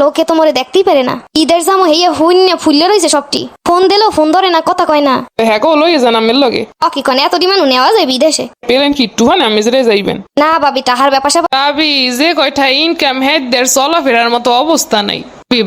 লোকে তো মরে দেখতেই পারে না। ঈদের জামো হইয়া হুইন্য ফুললে রয়েছে সবটি। ফোন দিলেও ফোন ধরে না কথা কয় না। হ্যাঁ গো লইয়ে যান আমের লগে। অকি কনে? এত ডিমান্ড নেওয়া যায় বিদেশে পেলেন কি টু হয় আমি জরে যাইবেন। না ভাবি তাহার ব্যাপার স্যাপার ভাবি যে কয়টা ইনকাম হেড হেডদের চলাফেরার মতো অবস্থা নাই।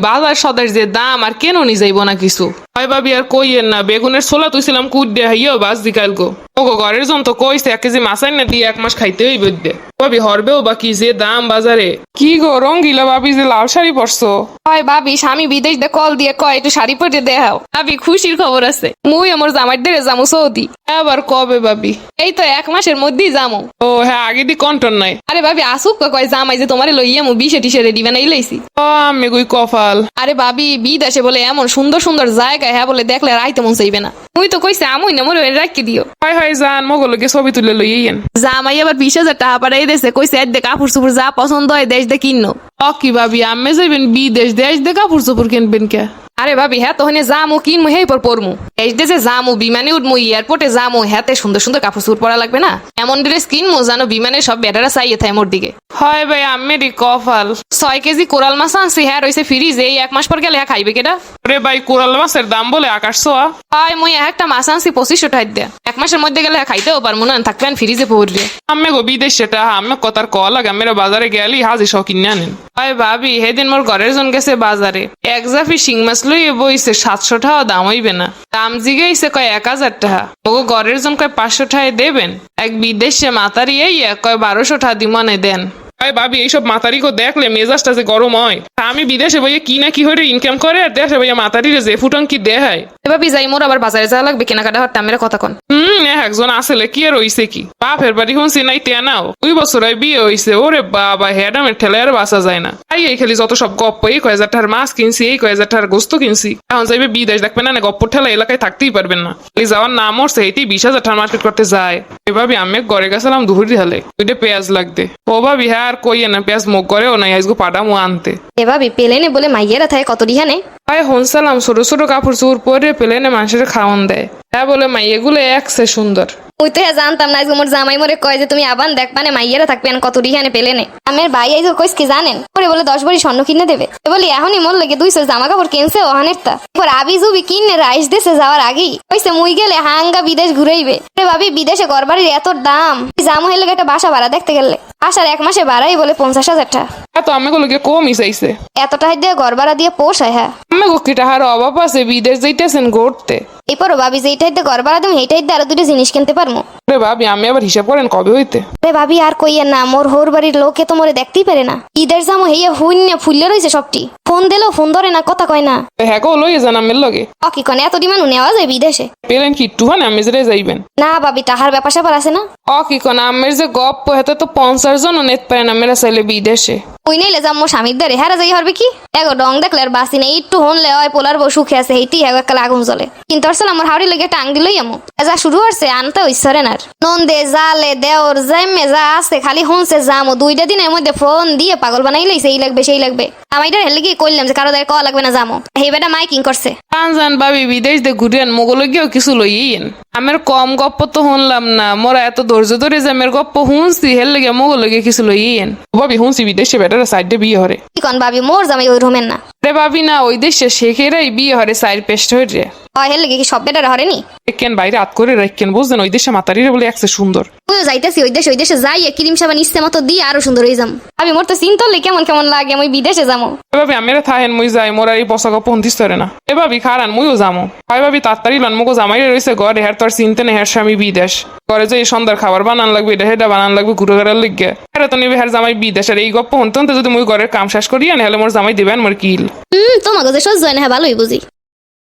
বাজার সদের যে দাম আর কেন নি যাইব না কিছু? হয় ভাবি আর কইয়েন না বেগুনের ছোলা তুইছিলাম কুদ্দে হাইয়াও বাস দিকাল গো ওগো ঘরের জন তো কইছে এক কেজি মাছাই না দিয়ে এক মাস খাইতে হইবে দে। ভাবি হরবেও বা কি যে দাম বাজারে? কি গো রঙ্গিলা ভাবি যে লাল শাড়ি পরছো? হয় ভাবি স্বামী বিদেশ দে কল দিয়ে কয় একটু শাড়ি পরে দেখাও। ভাবি খুশির খবর আছে। মুই আমার জামাই দেরে যামু সৌদি। আবার কবে ভাবি? এই তো এক মাসের মধ্যেই যামু ও হ্যাঁ আগে দি কন্টন নাই। আরে ভাবি আসুক কয়, কয় জামাই যে তোমারে লইয়া মু বিশে টিশে রেডি বানাই লইছি। ও আমি গুই কপাল। আরে ভাবি বিদেশে বলে এমন সুন্দর সুন্দর জায়গা হ্যাঁ বলে দেখলে আর আইতে মন চাইবে না। মুই তো কইছে আমুই না মরে রাখি দিও। হয় হয় যান মগলকে ছবি তুলে লই ইয়েন জামাই আবার বিশ হাজার টাকা পাঠাই দেশে কইছে এর দে কাপড় চুপড় যা পছন্দ হয় দেশ দে কিনো। ও কি ভাবি আমি যাইবেন বিদেশ দেশ দে কাপড় চোপড় কিনবেন কে? আরে ভাবি হ্যাঁ তো হনে যামু কিনমু হেই পর পরমু। এই দেশে যামু বিমানে উঠমু এয়ারপোর্টে যামু হ্যাতে সুন্দর সুন্দর কাপড় চুপড় পরা লাগবে না? এমন ড্রেস কিনমু জানো বিমানে সব বেটারা চাইয়ে থাকে মোর দিকে। হয় ভাই আমেরই কপাল। ছয় কেজি কোরাল মাছ আনছি হ্যাঁ রয়েছে ফ্রিজ এই এক মাস পর গেলে হ্যাঁ খাইবে কেটা রে ভাই কোরাল মাছের দাম বলে আকাশ ছোয়া হয় মুই একটা মাছ আনছি পঁচিশশো টাকা দিয়ে। এক মাসের মধ্যে গেলে হ্যাঁ খাইতেও পারব না থাকবেন ফ্রিজে পড়বে। আমি গো বিদেশ সেটা আমি কথার কল লাগে মেরা বাজারে গেলি হাজি শখ কিনে আনেন। হয় ভাবি সেদিন মোর ঘরের জন গেছে বাজারে। এক জাফি শিং মাছ লইয়ে বইছে, সাতশো টাকা দাম হইবে না। দাম জিগাইছে কয় এক হাজার টাকা। ওগো ঘরের জন কয় পাঁচশো টাকায় দেবেন? এক বিদেশে মাতারি এই কয় বারোশো টাকা দিমনে দেন। ভাই ভাবি এইসব মাতারিকে দেখলে মেজাজটা যে গরম হয়। তা আমি বিদেশে বইয়ে কি না কি হয়ে ইনকাম করে আর দেশে বইয়া মাতারিরে যে ফুটন কি দেখায়? এভাবে যাই মোর আবার বাজারে যাওয়া লাগবে কেনাকাটা হওয়ার টামের কথা কন। হুম একজন আসলে কি আর হইছে কি? বাপের বাড়ি শুনছি নাই তেনাও দুই বছর হয় বিয়ে হইছে ওরে বাবা হেডামের ঠেলে আর বাসা যায় না। তাই এই খালি যত সব গপ্প এই কয় হাজার টাকার মাছ কিনছি এই কয় হাজার টাকার গোস্ত কিনছি। এখন যাইবে বিদেশ দেখবেন না গপ্প ঠেলা এলাকায় থাকতেই পারবেন না। এই যাওয়ার নাম ওর সেইতেই বিশ হাজার টাকার মার্কেট করতে যায়। এভাবে আমি ঘরে গেছিলাম দুপুরি হালে দুইটা পেঁয়াজ লাগতে ও ভাবি হ্যাঁ আর কইয়ে না পেঁয়াজ মুখ করেও নাই আজগো পাঠামো আনতে। এ ভাবি পেলেনে বলে মাইয়েরা থাকে কত ডিহানে ভাই হনসালাম ছোট ছোট কাপড় চোপড় পরে পেলেনে মানুষের খাওয়ান দেয়। হ্যাঁ বলে মাই এগুলো একসে সুন্দর। ওই তো হ্যাঁ জানতাম না আজকে মোর জামাই মরে কয় যে তুমি আবান দেখ মানে মাইয়েরা থাকবেন কত ডিহানে পেলেনে। আমার ভাই আইজো কইস কি জানেন? পরে বলে দশ ভরি স্বর্ণ কিনে দেবে। এ বলি এখনই মোর লেগে দুইশো জামা কাপড় কিনছে ওহানের তা এরপর আবি জুবি কিনে রাইস দেশে যাওয়ার আগেই। কইছে মুই গেলে হাঙ্গা বিদেশ ঘুরাইবে। ভাবি বিদেশে ঘর বাড়ির এত দাম। জামা হইলে একটা বাসা ভাড়া দেখতে গেলে। আসার এক মাসে বাড়াই বলে পঞ্চাশ হাজার টাকা। এত তো আমি গুলোকে কমই চাইছে এত টাকা দিয়ে ঘর ভাড়া দিয়ে পোষায় হ্যাঁ। আমি গোকি টাহার অভাব আছে? বিদেশ যাইতেছেন ঘুরতে। এরপরও ভাবি যে এইটাই দিয়ে ঘর ভাড়া দেবো এইটাই দিয়ে আরও দুটো জিনিস কিনতে পারব রে ভাবি আমি আবার হিসাব করেন কবে হইতে? রে ভাবি আর কইয়া না মোর হোর বাড়ির লোকে তো মোরে দেখতেই পারে না। ঈদের জামো হইয়া হুইন্য ফুললে রয়েছে সবটি। ফোন দিলেও ফোন ধরে না কথা কয় না। হ্যাঁ গো লইয়ে যান আমের লগে। অকি কনে এত ডিমান্ড নেওয়া যায় বিদেশে? পেলেন কি একটু হয় আমি যেতে যাইবেন। না ভাবি তাহার ব্যাপার স্যাপার আছে না। অ কি কোন আমের যে গপ হেতে তো পঞ্চাশ জন নেত পায় না মেরা চাইলে বিদেশে। ওই নাইলে যাম মোর স্বামীর দ্বারে। হেরা যাই হরবে কি? এগো ডং দেখলে আর বাসি নেই একটু হনলে হয় পোলার বউ সুখে আছে হেইটি হেগো একটা আগুন চলে কিন্তু আসলে আমার হাওড়ি লেগে টাং দিলই আমু। যা শুরু হচ্ছে আনতে ইচ্ছরে না নন্দে জালে দেওর জাইমে যা আছে খালি হনছে যামো দুইটা দিনের মধ্যে ফোন দিয়ে পাগল বানাই লইছে এই লাগবে সেই লাগবে। আমি এটা হেলে কি করলাম যে কারও দায় কওয়া লাগবে না জামো এই বেটা মাইকিং করছে। জান ভাবি বিদেশ দে ঘুরিয়ান মোগলে গিয়েও কিছু লইয়েন। আমের কম গপ্প তো শুনলাম না মোরা এত ধৈর্য ধরে যে আমের গপ্প শুনছি হেল লেগে মোগলে গিয়ে কিছু লইয়েন। ভাবি শুনছি বিদেশে বেটারা সাইডে বিয়ে হরে। কি কন ভাবি মোর জামাই ওই রুমেন না। রে ভাবি না ওই দেশে শেখেরাই বিয়ে হরে সাইড পেস্ট হয়ে হয় হেলে কি সব বেটার হরেনি? কেন বাইরে আত করে রাখেন বুঝলেন ওই দেশে মাতারিরে বলে একসে সুন্দর। তুইও যাইতেছি ওই দেশে ওই দেশে যাই ক্রিম সাবান ইচ্ছে মতো দিয়ে আরও সুন্দর হয়ে যাম। আমি মোর তো চিন্তা কেমন কেমন লাগে আমি বিদেশে যাব এভাবে আমেরা থাহেন মুই যাই মোরা এই পশাক পন্থিস ধরে না। এভাবি খারান মুইও যামো। হয় ভাবি তাড়াতাড়ি লন মুগো জামাই রয়েছে ঘরে হের তোর চিনতে নেই হের স্বামী বিদেশ। ঘরে যে এই সন্ধ্যার খাবার বানান লাগবে এটা হেটা বানান লাগবে ঘুরে ঘুরার লিগে। হেরা তো নিবে হের জামাই বিদেশ আর এই গপ্প হন যদি মুই ঘরের কাম শেষ করি আনে হলে মোর জামাই দিবেন মোর কিল। হুম তোমাকে যে সহ্য হয় না হ্যাঁ ভালোই বুঝি।